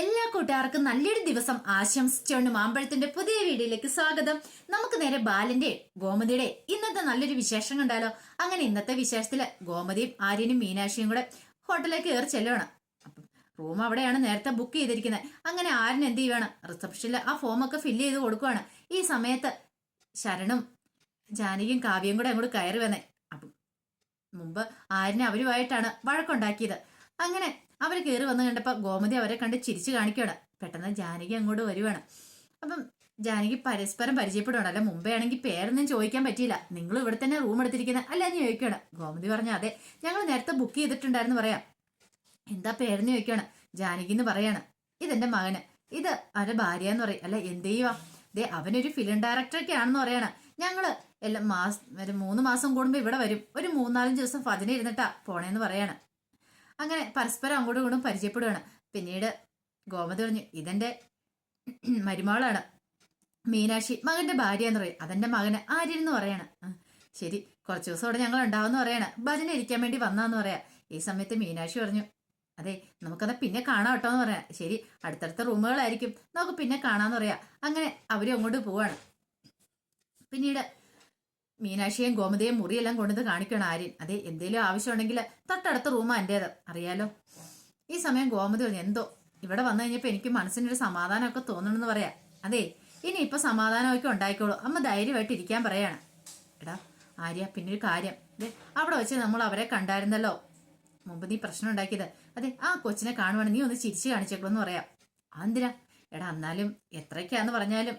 എല്ലാ കൂട്ടുകാർക്കും നല്ലൊരു ദിവസം ആശംസിച്ചുകൊണ്ട് മാമ്പഴത്തിന്റെ പുതിയ വീഡിയോയിലേക്ക് സ്വാഗതം. നമുക്ക് നേരെ ബാലന്റെ ഗോമതിയുടെ ഇന്നത്തെ നല്ലൊരു വിശേഷം കണ്ടാലോ അങ്ങനെ ഇന്നത്തെ വിശേഷത്തിൽ ഗോമതിയും ആര്യനും മീനാക്ഷിയും കൂടെ ഹോട്ടലിലേക്ക് കയറി ചെല്ലണം റൂം അവിടെയാണ് നേരത്തെ ബുക്ക് ചെയ്തിരിക്കുന്നത്. അങ്ങനെ ആര്യൻ എന്ത് ചെയ്യുവാണ്? റിസപ്ഷനിൽ ആ ഫോമൊക്കെ ഫില്ല് ചെയ്ത് കൊടുക്കുവാണ്. ഈ സമയത്ത് ശരണും ജാനകിയും കാവ്യയും കൂടെ അങ്ങോട്ട് കയറി വന്നേ. അപ്പം മുമ്പ് ആര്യന് അവരുമായിട്ടാണ് വഴക്കുണ്ടാക്കിയത്. അങ്ങനെ അവർ കയറി വന്ന് കണ്ടപ്പോൾ ഗോമതി അവരെ കണ്ട് ചിരിച്ചു കാണിക്കുകയാണ്. പെട്ടെന്ന് ജാനകി അങ്ങോട്ട് വരുവാണ്. അപ്പം ജാനകി പരസ്പരം പരിചയപ്പെടുവാണ്. അല്ല മുമ്പേ ആണെങ്കിൽ പേരൊന്നും ചോദിക്കാൻ പറ്റിയില്ല. നിങ്ങൾ ഇവിടെ തന്നെ റൂം എടുത്തിരിക്കുന്നത് അല്ല എന്ന് ചോദിക്കുകയാണ്. ഗോമതി പറഞ്ഞു അതെ. ഞങ്ങൾ നേരത്തെ ബുക്ക് ചെയ്തിട്ടുണ്ടായിരുന്നു പറയാം. എന്താ പേരെന്ന് ചോദിക്കുകയാണ്. ജാനകി എന്ന് പറയാണ്. ഇതെന്റെ മകന്. ഇത് അവരെ ഭാര്യ എന്ന് പറയും. അല്ല എന്ത് ചെയ്യുവാ? ദേ അവനൊരു ഫിലിം ഡയറക്ടറൊക്കെ ആണെന്ന് പറയാണ്. ഞങ്ങൾ എല്ലാം മാസം മൂന്ന് മാസം കൂടുമ്പോൾ ഇവിടെ വരും. ഒരു മൂന്നാലഞ്ച് ദിവസം ഫതിനെ ഇരുന്നിട്ടാ പോണേന്ന് പറയാണ്. അങ്ങനെ പരസ്പരം അങ്ങോട്ടും ഇങ്ങോട്ടും പരിചയപ്പെടുകയാണ് പിന്നീട് ഗോമതി പറഞ്ഞു ഇതെന്റെ മരുമകളാണ്. മീനാക്ഷി മകന്റെ ഭാര്യ എന്ന് പറയും. അതെന്റെ മകന് ആര്യൻ എന്ന് പറയാണ്. ശരി കുറച്ച് ദിവസം അവിടെ ഞങ്ങൾ ഉണ്ടാവുമെന്ന് പറയാണ്. ഭജന ഇരിക്കാൻ വേണ്ടി വന്നാന്ന് പറയാ. ഈ സമയത്ത് മീനാക്ഷി പറഞ്ഞു അതെ നമുക്കത് പിന്നെ കാണാം കേട്ടോ എന്ന് പറയാം. ശരി അടുത്തടുത്ത റൂമുകളായിരിക്കും. നമുക്ക് പിന്നെ കാണാന്ന് പറയാം. അങ്ങനെ അവരും അങ്ങോട്ട് പോവാണ്. പിന്നീട് മീനാക്ഷിയും ഗോമതിയും മുറിയെല്ലാം കൊണ്ടുവന്ന് കാണിക്കണം ആര്യൻ. അതെ എന്തേലും ആവശ്യമുണ്ടെങ്കിൽ തൊട്ടടുത്ത റൂമാ എന്റേത്. അറിയാലോ? ഈ സമയം ഗോമതി പറഞ്ഞു എന്തോ? ഇവിടെ വന്നു കഴിഞ്ഞപ്പോൾ എനിക്ക് മനസ്സിനൊരു സമാധാനമൊക്കെ തോന്നണമെന്ന് പറയാം. അതെ ഇനി ഇപ്പൊ സമാധാനമൊക്കെ ഉണ്ടായിക്കോളൂ. അമ്മ ധൈര്യമായിട്ട് ഇരിക്കാൻ പറയാണ്. എടാ ആര്യ പിന്നെ ഒരു കാര്യം. അതെ അവിടെ വെച്ച് നമ്മൾ അവരെ കണ്ടായിരുന്നല്ലോ. മുമ്പ് നീ പ്രശ്നം ഉണ്ടാക്കിയത്. അതെ ആ കൊച്ചിനെ കാണുവാണ് നീ ഒന്ന് ചിരിച്ചു കാണിച്ചേക്കണമെന്ന് പറയാം. അതെന്തിനാ? എടാ എന്നാലും എത്രയ്ക്കാന്ന് പറഞ്ഞാലും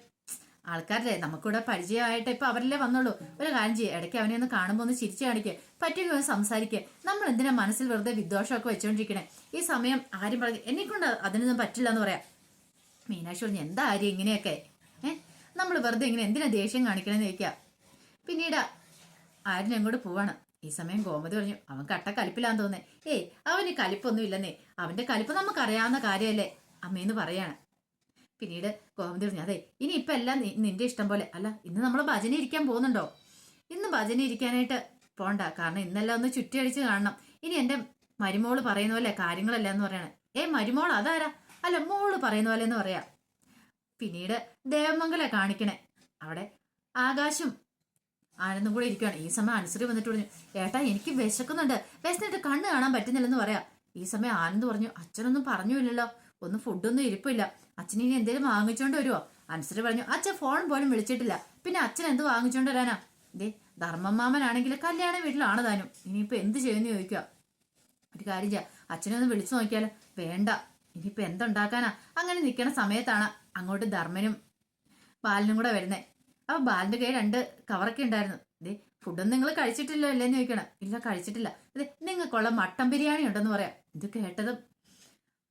ആൾക്കാരല്ലേ നമുക്കിവിടെ പരിചയമായിട്ട് ഇപ്പൊ അവരല്ലേ വന്നുള്ളൂ. ഒരു കാര്യം ചെയ്യുക ഇടയ്ക്ക് അവനെ ഒന്ന് കാണുമ്പോൾ ഒന്ന് ചിരിച്ചു കാണിക്കുക പറ്റിയൊക്കെ ഒന്ന് സംസാരിക്കുക നമ്മൾ എന്തിനാ മനസ്സിൽ വെറുതെ വിദ്വേഷമൊക്കെ വെച്ചോണ്ടിരിക്കണേ? ഈ സമയം ആരും പറഞ്ഞു എന്നെ കൊണ്ട് അതിനൊന്നും പറ്റില്ല എന്ന് പറയാം. മീനാക്ഷി പറഞ്ഞു എന്താ ആര്യം ഇങ്ങനെയൊക്കെ? ഏഹ് നമ്മൾ വെറുതെ ഇങ്ങനെ എന്തിനാ ദേഷ്യം കാണിക്കണമെന്ന് ചോദിക്കുക പിന്നീട് ആര്യൻ അങ്ങോട്ട് പോവാണ്. ഈ സമയം ഗോമതി പറഞ്ഞു അവൻ കട്ട കലിപ്പിലാന്ന് തോന്നേ ഏയ് അവന് കലിപ്പൊന്നും ഇല്ലെന്നേ അവന്റെ കലിപ്പ് നമുക്ക് അറിയാവുന്ന കാര്യമല്ലേ അമ്മയെന്ന് പറയാണ്. പിന്നീട് ഗോമതി പറഞ്ഞു അതെ ഇനി ഇപ്പൊ എല്ലാം നിന്റെ ഇഷ്ടം പോലെ അല്ല ഇന്ന് നമ്മൾ ഭജന ഇരിക്കാൻ പോകുന്നുണ്ടോ? ഇന്ന് ഭജന ഇരിക്കാനായിട്ട് പോണ്ട കാരണം ഇന്നെല്ലാം ഒന്ന് ചുറ്റിയടിച്ച് കാണണം. ഇനി എന്റെ മരുമോൾ പറയുന്ന പോലെ കാര്യങ്ങളല്ല എന്ന് പറയണേ. ഏ മരുമോൾ അതാരാ? അല്ല മോൾ പറയുന്ന പോലെ എന്ന് പറയാ. പിന്നീട് ദേവമംഗല കാണിക്കണേ. അവിടെ ആകാശം ആനന്ദം കൂടെ ഇരിക്കുകയാണ് ഈ സമയം അനുസരി വന്നിട്ട് പറഞ്ഞു ഏട്ടാ എനിക്ക് വിശക്കുന്നുണ്ട്. വിശന്നിട്ട് കണ്ണ് കാണാൻ പറ്റുന്നില്ലെന്ന് പറയാം. ഈ സമയം ആനന്ദ് പറഞ്ഞു അച്ഛനൊന്നും പറഞ്ഞില്ലല്ലോ ഒന്നും ഫുഡൊന്നും ഇരിപ്പില്ല. അച്ഛൻ ഇനി എന്തേലും വാങ്ങിച്ചോണ്ട് വരുമോ അനുസരി പറഞ്ഞു അച്ഛൻ ഫോൺ പോലും വിളിച്ചിട്ടില്ല. പിന്നെ അച്ഛൻ എന്ത് വാങ്ങിച്ചോണ്ട് വരാനാ? ദേ ധർമ്മമാമനാണെങ്കിൽ കല്യാണ വീട്ടിലാണ് താനും ഇനിയിപ്പോ എന്ത് ചെയ്യുമെന്ന് ചോദിക്കുക ഒരു കാര്യം ചെയ്യാം. അച്ഛനെ ഒന്ന് വിളിച്ചു നോക്കിയാലോ. വേണ്ട. ഇനിയിപ്പോ എന്തുണ്ടാക്കാനാ? അങ്ങനെ നിൽക്കണ സമയത്താണ് അങ്ങോട്ട് ധർമ്മനും ബാലനും കൂടെ വരുന്നേ. അപ്പൊ ബാലിന്റെ കയ്യിൽ രണ്ട് കവറൊക്കെ ഉണ്ടായിരുന്നു. ദേ ഫുഡൊന്നും നിങ്ങൾ കഴിച്ചിട്ടില്ലോ അല്ലേന്ന് ചോദിക്കണം. ഇല്ല കഴിച്ചിട്ടില്ല. അതെ നിങ്ങൾക്കുള്ള മട്ടൻ ബിരിയാണി ഉണ്ടെന്ന് പറയാം. ഇത് കേട്ടതും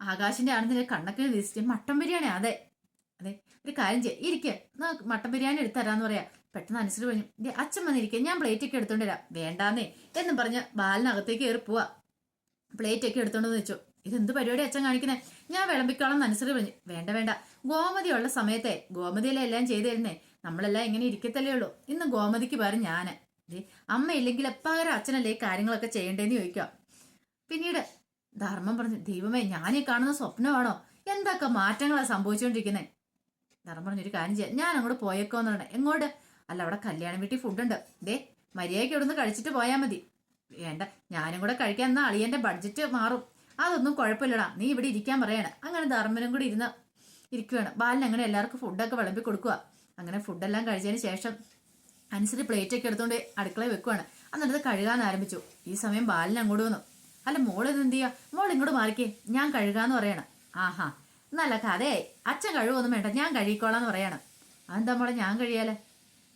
ആകാശിന്റെ ആണെന്നില്ല കണ്ണൊക്കെ വീസിച്ച് മട്ടൻ ബിരിയാണി അതെ അതെ ഒരു കാര്യം ചെയ്യാം ഇരിക്കെ മട്ടൻ ബിരിയാണി എടുത്തരാന്ന് തരാന്ന് പറയാം. പെട്ടെന്ന് അനുസരിച്ച് പറഞ്ഞു ദേ അച്ഛൻ വന്നിരിക്കെ ഞാൻ പ്ലേറ്റ് ഒക്കെ എടുത്തോണ്ട് വരാം. വേണ്ടാന്നേ എന്നും പറഞ്ഞ് ബാലിനകത്തേക്ക് കയറി പോവാ. പ്ലേറ്റ് ഒക്കെ എടുത്തോണ്ട് വന്ന് വെച്ചു. ഇതെന്ത് പരിപാടി അച്ഛൻ കാണിക്കുന്നേ? ഞാൻ വിളമ്പിക്കോളം അനുസരിച്ച് പറഞ്ഞു. വേണ്ട വേണ്ട ഗോമതി ഉള്ള സമയത്തെ ഗോമതിയിലെ എല്ലാം ചെയ്തു തരുന്നേ? നമ്മളെല്ലാം ഇങ്ങനെ ഇരിക്കത്തല്ലേ ഉള്ളൂ. ഇന്ന് ഗോമതിക്ക് പകരം ഞാൻ അമ്മ ഇല്ലെങ്കിൽ എപ്പകരം അച്ഛനല്ലേ ഈ കാര്യങ്ങളൊക്കെ ചെയ്യണ്ടേന്ന് ചോദിക്കാം പിന്നീട് ധർമ്മം പറഞ്ഞു ദൈവമേ ഞാനീ കാണുന്ന സ്വപ്നമാണോ? എന്തൊക്കെ മാറ്റങ്ങളാണ് സംഭവിച്ചുകൊണ്ടിരിക്കുന്നത് ധർമ്മം പറഞ്ഞു ഒരു കാര്യം ചെയ്യാം ഞാൻ അങ്ങോട്ട് പോയേക്കോന്ന് പറഞ്ഞേ. എങ്ങോട്ട്? അല്ല അവിടെ കല്യാണ വീട്ടിൽ ഫുഡുണ്ട് ദേ മര്യാദയ്ക്ക് ഇവിടുന്ന് കഴിച്ചിട്ട് പോയാൽ മതി. വേണ്ട ഞാനും കൂടെ കഴിക്കാൻ എന്നാൽ അളിയന്റെ ബഡ്ജറ്റ് മാറും. അതൊന്നും കുഴപ്പമില്ലടാ നീ ഇവിടെ ഇരിക്കാൻ പറയാണ്. അങ്ങനെ ധർമ്മനും കൂടി ഇരുന്ന് ഇരിക്കുകയാണ് ബാലിന് അങ്ങനെ എല്ലാവർക്കും ഫുഡൊക്കെ വിളമ്പി കൊടുക്കുക അങ്ങനെ ഫുഡെല്ലാം കഴിച്ചതിന് ശേഷം അനുസരിച്ച് പ്ലേറ്റൊക്കെ എടുത്തുകൊണ്ട് അടുക്കളയിൽ വെക്കുവാണ്. എന്നിട്ട് കഴുകാൻ ആരംഭിച്ചു. ഈ സമയം ബാലിന് അങ്ങോട്ട് വന്നു. അല്ല മോൾ ഇത് എന്ത് ചെയ്യാ? മോൾ ഇങ്ങോട്ട് മാറിക്കേ. ഞാൻ കഴുകാന്ന് പറയണം. ആഹാ. നല്ല കഥയായി. അച്ഛൻ കഴുകൊന്നും വേണ്ട. ഞാൻ കഴുകിക്കോളാന്ന് പറയണം. അതെന്താ മോളെ ഞാൻ കഴിയാലേ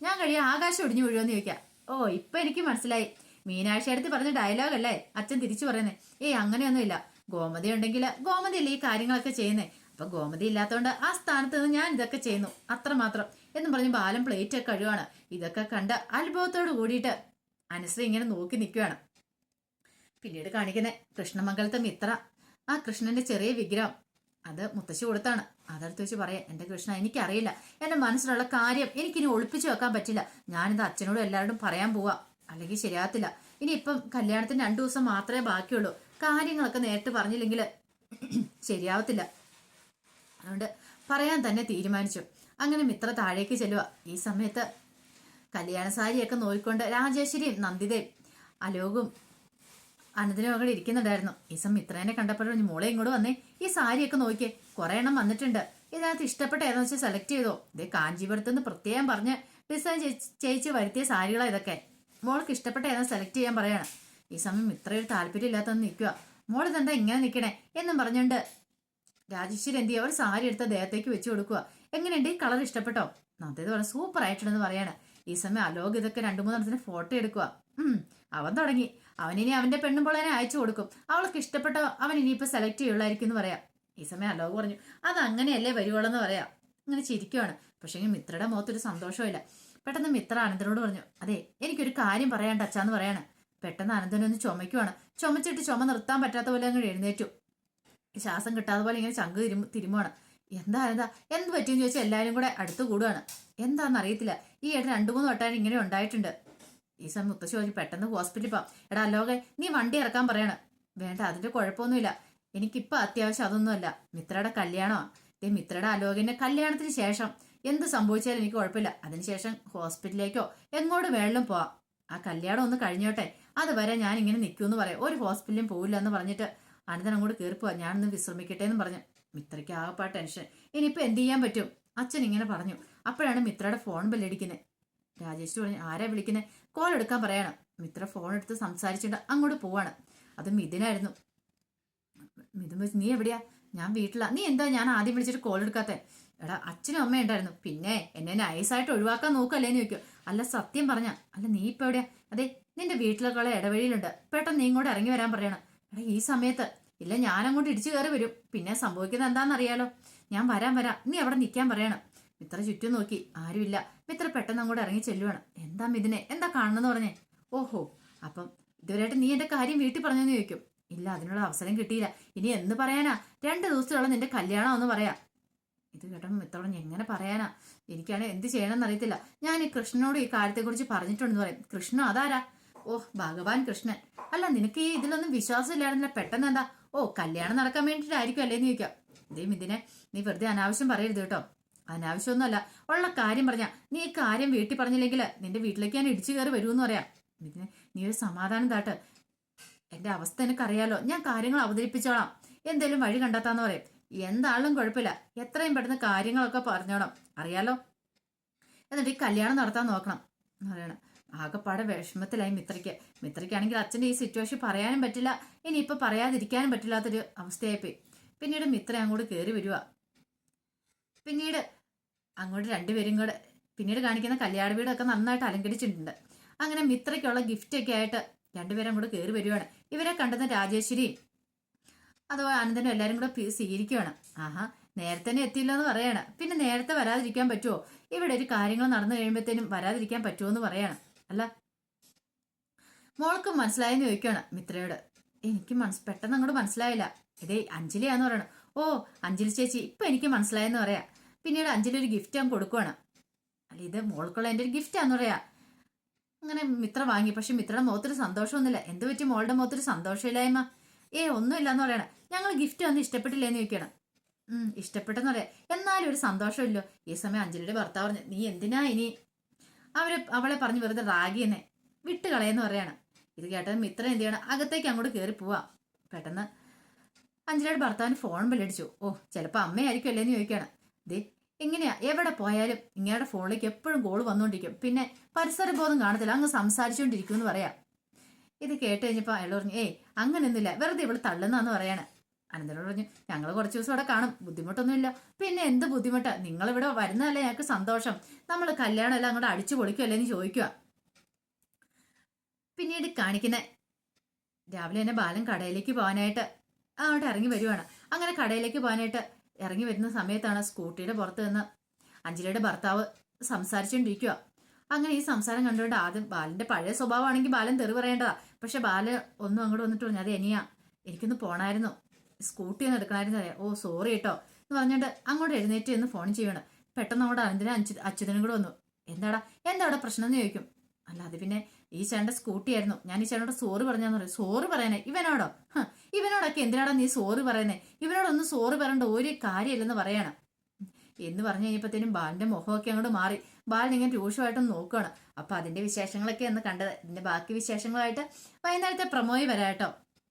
ഞാൻ കഴിയാ ആകാശം ഒടിഞ്ഞു വീഴുമെന്ന് ചോദിക്കാം. ഓ ഇപ്പൊ എനിക്ക് മനസ്സിലായി. മീനാഴ്ച അടുത്ത് പറഞ്ഞ ഡയലോഗ് അല്ലേ? അച്ഛൻ തിരിച്ചു പറയുന്നേ. ഏയ് അങ്ങനെയൊന്നുമില്ല. ഗോമതി ഉണ്ടെങ്കിൽ ഗോമതി അല്ലേ ഈ കാര്യങ്ങളൊക്കെ ചെയ്യുന്നേ? അപ്പൊ ഗോമതി ഇല്ലാത്തതുകൊണ്ട് ആ സ്ഥാനത്ത് നിന്ന് ഞാൻ ഇതൊക്കെ ചെയ്യുന്നു. അത്രമാത്രം എന്ന് പറഞ്ഞ് ബാലം പ്ലേറ്റ് ഒക്കെ കഴുകാണ് ഇതൊക്കെ കണ്ട് അത്ഭുതത്തോട് കൂടിയിട്ട് അനുശ്രീ ഇങ്ങനെ നോക്കി നിൽക്കുകയാണ് പിന്നീട് കാണിക്കുന്നേ. കൃഷ്ണമംഗലത്തെ മിത്ര ആ കൃഷ്ണന്റെ ചെറിയ വിഗ്രഹം. അത് മുത്തശ്ശി കൊടുത്താണ്. അതെടുത്ത് വെച്ച് പറയാം എന്റെ കൃഷ്ണ എനിക്കറിയില്ല. എന്റെ മനസ്സിലുള്ള കാര്യം എനിക്കിനി ഒളിപ്പിച്ചു വെക്കാൻ പറ്റില്ല. ഞാനിത് അച്ഛനോടും എല്ലാവരോടും പറയാൻ പോവാ. അല്ലെങ്കിൽ ശരിയാകത്തില്ല. ഇനി ഇപ്പം കല്യാണത്തിന് രണ്ടു ദിവസം മാത്രമേ ബാക്കിയുള്ളൂ. കാര്യങ്ങളൊക്കെ നേരിട്ട് പറഞ്ഞില്ലെങ്കിൽ ശരിയാവത്തില്ല. അതുകൊണ്ട് പറയാൻ തന്നെ തീരുമാനിച്ചു. അങ്ങനെ മിത്ര താഴേക്ക് ചെല്ലുക ഈ സമയത്ത് കല്യാണ സാരിയൊക്കെ നോക്കിക്കൊണ്ട് രാജേശ്വരിയും നന്ദിതയും അലോകും അനന്തനും അവിടെ ഇരിക്കുന്നുണ്ടായിരുന്നു. ഈ സമയം മിത്രേനെ കണ്ടപ്പോഴും മോളെ ഇങ്ങോട്ട് വന്നേ. ഈ സാരിയൊക്കെ നോക്കിയേ. കുറെ എണ്ണം വന്നിട്ടുണ്ട്. ഇതിനകത്ത് ഇഷ്ടപ്പെട്ട ഏതെന്ന് വെച്ചാൽ സെലക്ട് ചെയ്തോ. ഇത് കാഞ്ചീപുരത്ത് നിന്ന് പ്രത്യേകം പറഞ്ഞ് ഡിസൈൻ ചേച്ചി വരുത്തിയ സാരികളാ ഇതൊക്കെ. മോൾക്ക് ഇഷ്ടപ്പെട്ട ഏതാ സെലക്ട് ചെയ്യാൻ പറയാണ്. ഈ സമയം ഇത്രയൊരു താല്പര്യം ഇല്ലാത്തതെന്ന് നിൽക്കുക. മോൾ ഇതെന്താ ഇങ്ങനെ നിൽക്കണേ? എന്നും പറഞ്ഞുകൊണ്ട് രാജേശ്വരി എന്ത് ചെയ്യുക ഒരു സാരി എടുത്ത് ദേഹത്തേക്ക് വെച്ച് കൊടുക്കുക എങ്ങനെയുണ്ട്? ഈ കളർ ഇഷ്ടപ്പെട്ടോ? നന്ദേത് പറഞ്ഞു സൂപ്പർ ആയിട്ടുണ്ടെന്ന് പറയാണ്. ഈ സമയം അലോക് ഇതൊക്കെ രണ്ടു മൂന്നെണ്ണത്തിന് ഫോട്ടോ എടുക്കുക അവൻ തുടങ്ങി. അവനിനി അവന്റെ പെണ്ണും പൊള്ളനെ അയച്ചു കൊടുക്കും. അവൾക്ക് ഇഷ്ടപ്പെട്ട അവൻ ഇനിയിപ്പോ സെലക്ട് ചെയ്യുള്ളായിരിക്കും എന്ന് പറയാം. ഈ സമയം അലോക് പറഞ്ഞു അത് അങ്ങനെയല്ലേ വരുവുള്ളെന്ന് പറയാം. ഇങ്ങനെ ചിരിക്കുവാണ്. പക്ഷേ മിത്രയുടെ മുഖത്തൊരു സന്തോഷമില്ല പെട്ടെന്ന് മിത്ര അനന്തനോട് പറഞ്ഞു അതെ എനിക്കൊരു കാര്യം പറയാണ്ട് അച്ഛാന്ന് പറയാണ്. പെട്ടെന്ന് അനന്തനൊന്ന് ചുമയ്ക്കുവാണ്. ചുമച്ചിട്ട് ചുമ നിർത്താൻ പറ്റാത്ത പോലെ അങ്ങ് എഴുന്നേറ്റു. ശ്വാസം കിട്ടാതെ പോലെ ഇങ്ങനെ ചങ്ക് തിരുമ തിരുമുവാണ്. എന്താ എന്താ? എന്ത് പറ്റിയെന്ന് ചോദിച്ചാൽ എല്ലാവരും കൂടെ അടുത്ത് കൂടുകയാണ് എന്താണെന്ന് അറിയത്തില്ല. ഈ ഏട്ടൻ രണ്ടു മൂന്ന് വട്ടാണ് ഇങ്ങനെ ഉണ്ടായിട്ടുണ്ട്. ഈ സമയം മുത്തശ്ശി പറഞ്ഞു പെട്ടെന്ന് ഹോസ്പിറ്റലിൽ പോവാം. എടാ അലോകെ നീ വണ്ടി ഇറക്കാൻ പറയണം. വേണ്ട അതിന്റെ കുഴപ്പമൊന്നുമില്ല. എനിക്കിപ്പോൾ അത്യാവശ്യം അതൊന്നുമല്ല. മിത്രയുടെ കല്യാണമാണ് ദേ മിത്രയുടെ അലോകിന്റെ കല്യാണത്തിന് ശേഷം എന്ത് സംഭവിച്ചാലും എനിക്ക് കുഴപ്പമില്ല. അതിനുശേഷം ഹോസ്പിറ്റലിലേക്കോ എങ്ങോട്ട് വേണമെങ്കിലും പോവാം. ആ കല്യാണം ഒന്ന് കഴിഞ്ഞോട്ടെ. അതുവരെ ഞാൻ ഇങ്ങനെ നിൽക്കുമെന്ന് പറയാം. ഒരു ഹോസ്പിറ്റലിലും പോവില്ല എന്ന് പറഞ്ഞിട്ട് അനന്തരം അങ്ങോട്ട് കയറിപ്പോവാ. പോവാ ഞാനൊന്ന് വിശ്രമിക്കട്ടെ എന്ന് പറഞ്ഞു. മിത്രയ്ക്ക് ആകപ്പാ ടെൻഷൻ. ഇനിയിപ്പോൾ എന്ത് ചെയ്യാൻ പറ്റും? അച്ഛൻ ഇങ്ങനെ പറഞ്ഞു. അപ്പോഴാണ് മിത്രയുടെ ഫോൺ ബെല്ലടിക്കുന്നത് രാജേഷ് പറഞ്ഞു ആരാ വിളിക്കുന്നത് കോൾ എടുക്കാൻ പറയണം. മിത്ര ഫോൺ എടുത്ത് സംസാരിച്ചിട്ട് അങ്ങോട്ട് പോവാണ്. അത് മിഥുനായിരുന്നു. മിഥുൻ വെച്ച് നീ എവിടെയാ? ഞാൻ വീട്ടിലാ. നീ എന്താ ഞാൻ ആദ്യം വിളിച്ചിട്ട് കോൾ എടുക്കാത്തെ? എടാ അച്ഛനും അമ്മയും ഉണ്ടായിരുന്നു. പിന്നെ എന്നെ നൈസായിട്ട് ഒഴിവാക്കാൻ നോക്കല്ലേന്ന് ചോദിക്കും. അല്ല സത്യം പറഞ്ഞ. അല്ല നീ ഇപ്പൊ എവിടെയാ? അതെ നിന്റെ വീട്ടിലേക്കുള്ള ഇടവഴിയിലുണ്ട്. പെട്ടെന്ന് നീ ഇങ്ങോട്ട് ഇറങ്ങി വരാൻ പറയണം. എടാ ഈ സമയത്ത് ഇല്ല ഞാൻ അങ്ങോട്ട് ഇടിച്ചു കയറി വരും. പിന്നെ സംഭവിക്കുന്നത് എന്താണെന്നറിയാലോ? ഞാൻ വരാൻ വരാം. നീ അവിടെ നിൽക്കാൻ പറയണം. മിത്ര ചുറ്റും നോക്കി. ആരുമില്ല. മിത്ര പെട്ടെന്ന് അങ്ങോട്ട് ഇറങ്ങി ചെല്ലുവാണ്. എന്താ മിഥുനെ? എന്താ കാണണമെന്ന് പറഞ്ഞേ? ഓഹോ അപ്പം ഇതുവരെയായിട്ട് നീ എന്റെ കാര്യം വീട്ടിൽ പറഞ്ഞെന്ന് ചോദിക്കും. ഇല്ല അതിനുള്ള അവസരം കിട്ടിയില്ല. ഇനി എന്ന് പറയാനാ? രണ്ട് ദിവസത്തിലുള്ള നിന്റെ കല്യാണം എന്ന് പറയാം. ഇത് കേട്ടപ്പോൾ മിത്രോളം എങ്ങനെ പറയാനാ? എനിക്കാണ് എന്ത് ചെയ്യണമെന്ന് അറിയത്തില്ല. ഞാൻ ഈ കൃഷ്ണനോട് ഈ കാര്യത്തെക്കുറിച്ച് പറഞ്ഞിട്ടുണ്ടെന്ന് പറയും. കൃഷ്ണ അതാരാ? ഓഹ് ഭഗവാൻ കൃഷ്ണൻ. അല്ല നിനക്ക് ഈ ഇതിലൊന്നും വിശ്വാസം ഇല്ലായിരുന്നില്ല പെട്ടെന്ന് എന്താ? ഓ കല്യാണം നടക്കാൻ വേണ്ടിയിട്ടായിരിക്കും അല്ലേന്ന് ചോദിക്കാം ഇതേ ഇതിനെ നീ വെറുതെ അനാവശ്യം പറയരുത് കേട്ടോ. അനാവശ്യമൊന്നുമല്ല ഉള്ള കാര്യം പറഞ്ഞ നീ ഈ കാര്യം വീട്ടിൽ പറഞ്ഞില്ലെങ്കിൽ നിന്റെ വീട്ടിലേക്ക് ഞാൻ ഇടിച്ചു കയറി വരുമെന്ന് പറയാം. ഇതിന് നീ ഒരു സമാധാനം താട്ട് എന്റെ അവസ്ഥ എനിക്കറിയാലോ ഞാൻ കാര്യങ്ങൾ അവതരിപ്പിച്ചോളാം. എന്തേലും വഴി കണ്ടെത്താന്ന് പറയും. എന്താളും കുഴപ്പമില്ല. എത്രയും പെട്ടെന്ന് കാര്യങ്ങളൊക്കെ പറഞ്ഞോണം. അറിയാലോ? എന്നിട്ട് ഈ കല്യാണം നടത്താൻ നോക്കണം എന്ന് പറയണം. ആകെപ്പാടെ വിഷമത്തിലായി മിത്രയ്ക്ക്. മിത്രയ്ക്കാണെങ്കിൽ അച്ഛന്റെ ഈ സിറ്റുവേഷൻ പറയാനും പറ്റില്ല. ഇനി ഇനിയിപ്പോൾ പറയാതിരിക്കാനും പറ്റില്ലാത്തൊരു അവസ്ഥയായിപ്പോയി. പിന്നീട് മിത്ര അങ്ങോട്ട് കയറി വരിക പിന്നീട് അങ്ങോട്ട് രണ്ടുപേരും കൂടെ പിന്നീട് കാണിക്കുന്ന കല്യാണ വീടൊക്കെ നന്നായിട്ട് അലങ്കരിച്ചിട്ടുണ്ട്. അങ്ങനെ മിത്രയ്ക്കുള്ള ഗിഫ്റ്റൊക്കെ ആയിട്ട് രണ്ടുപേരും അങ്ങോട്ട് കയറി വരുവാണ്. ഇവരെ കണ്ടെന്ന രാജേശ്വരിയും അതുപോലെ ആനന്ദനും എല്ലാവരും കൂടെ സ്വീകരിക്കുകയാണ് ആഹാ നേരത്തെ എത്തിയില്ല എന്ന് പറയാണ്. പിന്നെ നേരത്തെ വരാതിരിക്കാൻ പറ്റുമോ ഇവിടെ ഒരു കാര്യങ്ങൾ നടന്നു കഴിയുമ്പോഴത്തേനും വരാതിരിക്കാൻ പറ്റുമോ എന്ന് പറയാണ്. അല്ല? മോൾക്ക് മനസ്സിലായെന്ന് ചോദിക്കുകയാണ് മിത്രയോട്. എനിക്ക് മനസ് പെട്ടെന്ന് അങ്ങോട്ട് മനസ്സിലായില്ല. ഇതേ അഞ്ജലിയാന്ന് പറയണം. ഓ അഞ്ജലി ചേച്ചി ഇപ്പൊ എനിക്ക് മനസ്സിലായെന്ന് പറയാ. പിന്നീട് അഞ്ജലി ഒരു ഗിഫ്റ്റ് ഞാൻ കൊടുക്കുവാണ്. അല്ല ഇത് മോൾക്കുള്ള എന്റെ ഒരു ഗിഫ്റ്റാന്ന് പറയാ. അങ്ങനെ മിത്ര വാങ്ങി. പക്ഷെ മിത്രയുടെ മുഖത്തൊരു സന്തോഷമൊന്നുമില്ല. എന്ത് പറ്റി മോളുടെ മുഖത്തൊരു സന്തോഷമില്ലായ്മ? ഏ ഒന്നുമില്ല എന്ന് പറയണം. ഞങ്ങൾ ഗിഫ്റ്റ് ഒന്നും ഇഷ്ടപ്പെട്ടില്ലേന്ന് ചോദിക്കണം ഇഷ്ടപ്പെട്ടെന്ന് പറയാം. എന്നാലും ഒരു സന്തോഷമില്ലോ ഈ സമയം അഞ്ജലിയുടെ ഭർത്താവ് പറഞ്ഞു നീ എന്തിനാ ഇനി അവരെ അവളെ പറഞ്ഞു വെറുതെ റാഗിയെന്നെ വിട്ടുകളയെന്ന് കളയെന്ന് പറയാണ്. ഇത് കേട്ടത് മിത്രം എന്ത് ചെയ്യണം? അകത്തേക്ക് അങ്ങോട്ട് കയറി പോവാ. പെട്ടെന്ന് അഞ്ജലിയുടെ ഭർത്താവിന് ഫോൺ ബില്ലടിച്ചു ഓ ചിലപ്പോ അമ്മയായിരിക്കും അല്ലേന്ന് ചോദിക്കുകയാണ് ദേ എങ്ങനെയാ? എവിടെ പോയാലും ഇങ്ങയുടെ ഫോണിലേക്ക് എപ്പോഴും കോൾ വന്നുകൊണ്ടിരിക്കും. പിന്നെ പരിസരബോധം കാണത്തില്ല. അങ്ങ് സംസാരിച്ചുകൊണ്ടിരിക്കും എന്ന് പറയാം. ഇത് കേട്ട് കഴിഞ്ഞപ്പോൾ അയാൾ പറഞ്ഞു ഏയ് അങ്ങനെയൊന്നുമില്ല. വെറുതെ ഇവൾ തള്ളുന്നാന്ന് പറയാണ്. അനന്തനോട് പറഞ്ഞു ഞങ്ങൾ കുറച്ച് ദിവസം അവിടെ കാണും ബുദ്ധിമുട്ടൊന്നുമില്ല. പിന്നെ എന്ത് ബുദ്ധിമുട്ടാ? നിങ്ങളിവിടെ വരുന്നതല്ലേ ഞങ്ങൾക്ക് സന്തോഷം. നമ്മൾ കല്യാണം എല്ലാം അങ്ങോട്ട് അടിച്ചു പൊളിക്കുമല്ലേ എന്ന് ചോദിക്കുക പിന്നീട് കാണിക്കുന്ന രാവിലെ തന്നെ ബാലൻ കടയിലേക്ക് പോകാനായിട്ട് അങ്ങോട്ട് ഇറങ്ങി വരുവാണ്. അങ്ങനെ കടയിലേക്ക് പോകാനായിട്ട് ഇറങ്ങി വരുന്ന സമയത്താണ് സ്കൂട്ടിയുടെ പുറത്ത് നിന്ന് അഞ്ജലിയുടെ ഭർത്താവ് സംസാരിച്ചുകൊണ്ടിരിക്കുക അങ്ങനെ ഈ സംസാരം കണ്ടുകൊണ്ട് ആദ്യം ബാലന്റെ പഴയ സ്വഭാവമാണെങ്കിൽ ബാലൻ തെറി പറയേണ്ടതാ. പക്ഷെ ബാലൻ ഒന്നും അങ്ങോട്ട് വന്നിട്ട് പറഞ്ഞു അത് എനിയാ എനിക്കൊന്ന് പോണായിരുന്നു. സ്കൂട്ടി ഒന്ന് എടുക്കണമായിരുന്നു ഓ സോറി കേട്ടോ. എന്ന് പറഞ്ഞിട്ട് അങ്ങോട്ട് എഴുന്നേറ്റ് എന്ന് ഫോൺ ചെയ്യണം പെട്ടെന്ന് അങ്ങോട്ട് അനന്തിനെ അഞ്ചു അച്യുതനും കൂടെ വന്നു. എന്താടാ എന്താടാ പ്രശ്നം എന്ന് ചോദിക്കും. അല്ല അത് പിന്നെ ഈ ചേട്ടന്റെ സ്കൂട്ടി ആയിരുന്നു ഞാൻ ഈ ചേട്ടനോട് സോറി പറഞ്ഞാന്ന് പറയും. സോറി പറയാനേ ഇവനോടോ? ഇവനോടൊക്കെ എന്തിനാടാ നീ സോറി പറയുന്നേ? ഇവനോടൊന്നും സോറി പറയേണ്ട ഒരു കാര്യമില്ലെന്ന് പറയണം. എന്ന് പറഞ്ഞു കഴിഞ്ഞപ്പോഴത്തേനും ബാലിന്റെ മുഖമൊക്കെ അങ്ങോട്ട് മാറി. ബാലൻ ഇങ്ങനെ രൂക്ഷമായിട്ടും നോക്കുകയാണ് അപ്പൊ അതിന്റെ വിശേഷങ്ങളൊക്കെ ഒന്ന് കണ്ടത്. ഇതിന്റെ ബാക്കി വിശേഷങ്ങളായിട്ട് വൈകുന്നേരത്തെ പ്രമോയി വരാം